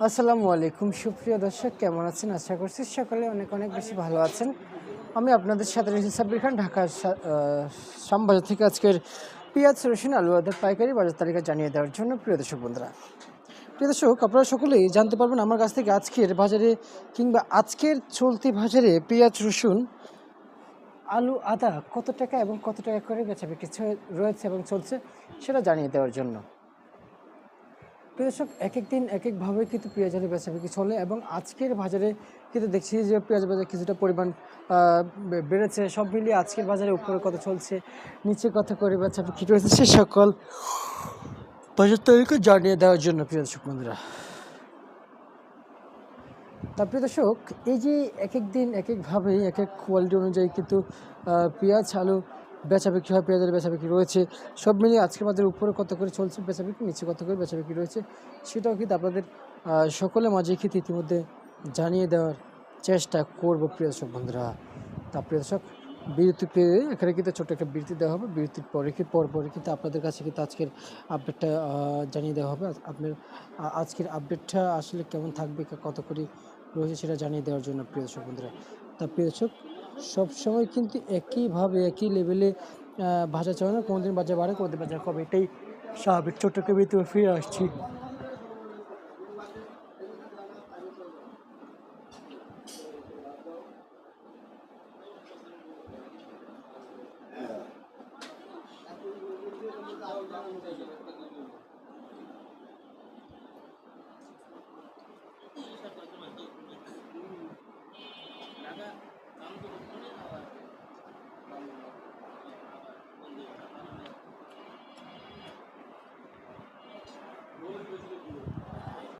আসসালামু আলাইকুম। সুপ্রিয় দর্শক, কেমন আছেন? আশা করছি সকালে অনেক অনেক বেশি ভালো আছেন। আমি আপনাদের সাথে রয়েছি সাব্বির খান ঢাকার সা- শ্যামবাজার থেকে আজকের পেঁয়াজ, রসুন, আলু আদার পাইকারি বাজার তালিকা জানিয়ে দেওয়ার জন্য প্রিয় দর্শক বন্ধুরা। প্রিয় দর্শক, আপনারা সকলেই জানতে পারবেন আমার কাছ থেকে আজকের বাজারে কিংবা আজকের চলতি বাজারে পেঁয়াজ, রসুন, আলু, আদা কত টাকা এবং কত টাকা করে বেচা বিক্রি রয়েছে এবং চলছে সেটা জানিয়ে দেওয়ার জন্য। দর্শক এক এক দিন এক একভাবে কিন্তু পেঁয়াজের বেচা বিক্রি চলে এবং আজকের বাজারে কিন্তু দেখছি যে পেঁয়াজ বাজার কিছুটা পরিমাণ বেড়েছে। সব মিলিয়ে আজকের বাজারে উপরে কত চলছে নিচে কত করে বেচা বিক্রি রয়েছে সে সকল বাজার তালিকা জানিয়ে দেওয়ার জন্য প্রিয় দর্শক বন্ধুরা। তা দর্শক, এই যে এক এক দিন এক একভাবে এক এক কোয়ালিটি অনুযায়ী কিন্তু পেঁয়াজ, আলু বেচা বিক্রি হয়, পেঁয়াজের বেচা বিক্রি রয়েছে। সব মিলিয়ে আজকের বাজারে উপরে কত করে চলছে বেচা বিক্রি নিচে কত করে বেচা বিক্রি রয়েছে, সেটাও কিন্তু আপনাদের সকলের মাঝে কিন্তু ইতিমধ্যে জানিয়ে দেওয়ার চেষ্টা করব, প্রিয় দর্শক বন্ধুরা। তা প্রিয় দর্শক, বিরতি পেয়ে এখানে কিন্তু ছোট্ট একটা বিরতি দেওয়া হবে। বিরতির পরে কি, পর পরে কিন্তু আপনাদের কাছে কিন্তু আজকের আপডেটটা জানিয়ে দেওয়া হবে। আপনার আজকের আপডেটটা আসলে কেমন থাকবে কত করে রয়েছে সেটা জানিয়ে দেওয়ার জন্য প্রিয় দর্শক বন্ধুরা। তা প্রিয় দর্শক সবসময় কিন্তু একইভাবে একই লেভেলে ভাষা চলে না কোনোদিন বাজার বাড়ে কোনোদিন বাজার কবে এটাই স্বাভাবিক ছোট্ট কবিতে ফিরে আসছি